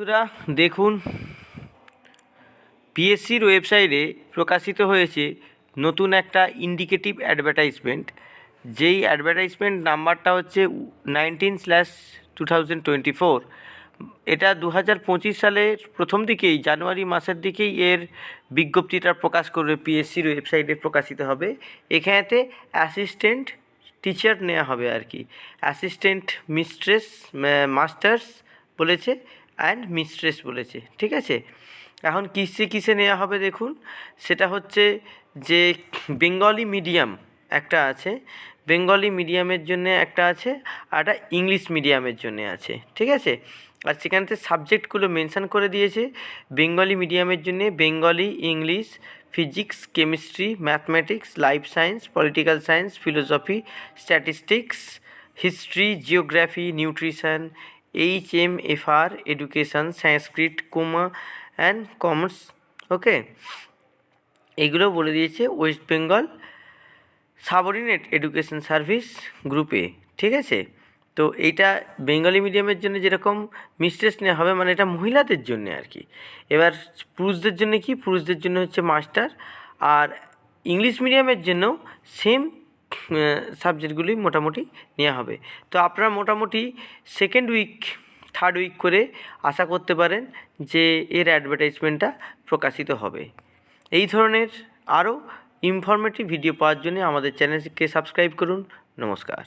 বন্ধুরা, দেখুন পিএসসির ওয়েবসাইটে প্রকাশিত হয়েছে নতুন একটা ইন্ডিকেটিভ অ্যাডভার্টাইজমেন্ট যেই অ্যাডভার্টাইজমেন্ট নাম্বারটা হচ্ছে nineteen slash two thousand twenty four এটা দু হাজার পঁচিশ সালের প্রথম দিকেই, জানুয়ারি মাসের দিকেই এর বিজ্ঞপ্তিটা প্রকাশ করবে পিএসসির ওয়েবসাইটে প্রকাশিত হবে। এখানেতে অ্যাসিস্ট্যান্ট টিচার নেওয়া হবে আর কি। অ্যাসিস্ট্যান্ট মিস্ট্রেস মাস্টার্স বলেছে। অ্যান্ড মিস্ট্রেস বলেছে, ঠিক আছে? এখন কিসে কিসে নেওয়া হবে দেখুন, সেটা হচ্ছে যে বেঙ্গলি মিডিয়াম একটা আছে, বেঙ্গলি মিডিয়ামের জন্য একটা আছে, আর একটা ইংলিশ মিডিয়ামের জন্য আছে, ঠিক আছে? আর সেখানতে সাবজেক্টগুলো মেনশান করে দিয়েছে, বেঙ্গলি মিডিয়ামের জন্যে Bengali, English, physics, chemistry, mathematics, life science, political science, philosophy, statistics, history, geography, nutrition H M F R education Sanskrit Kumar and commerce okay এগুলো বলে দিয়েছে West Bengal subordinate education service গ্রুপে ঠিক আছে? তো এইটা বেঙ্গলি মিডিয়ামের জন্য যেরকম মিস্ট্রেস নেওয়া হবে মানে এটা মহিলাদের জন্য আর কি। এবার পুরুষদের জন্য কি? পুরুষদের জন্য হচ্ছে মাস্টার আর ইংলিশ মিডিয়ামের জন্য সেম সাবজেক্টগুলি মোটামুটি নেওয়া হবে। তো আপনারা মোটামুটি সেকেন্ড উইক থার্ড উইক করে আশা করতে পারেন যে এর অ্যাডভার্টাইজমেন্টটা প্রকাশিত হবে। এই ধরনের আরও ইনফরমেটিভ ভিডিও পাওয়ার জন্য আমাদের চ্যানেলকে সাবস্ক্রাইব করুন। নমস্কার।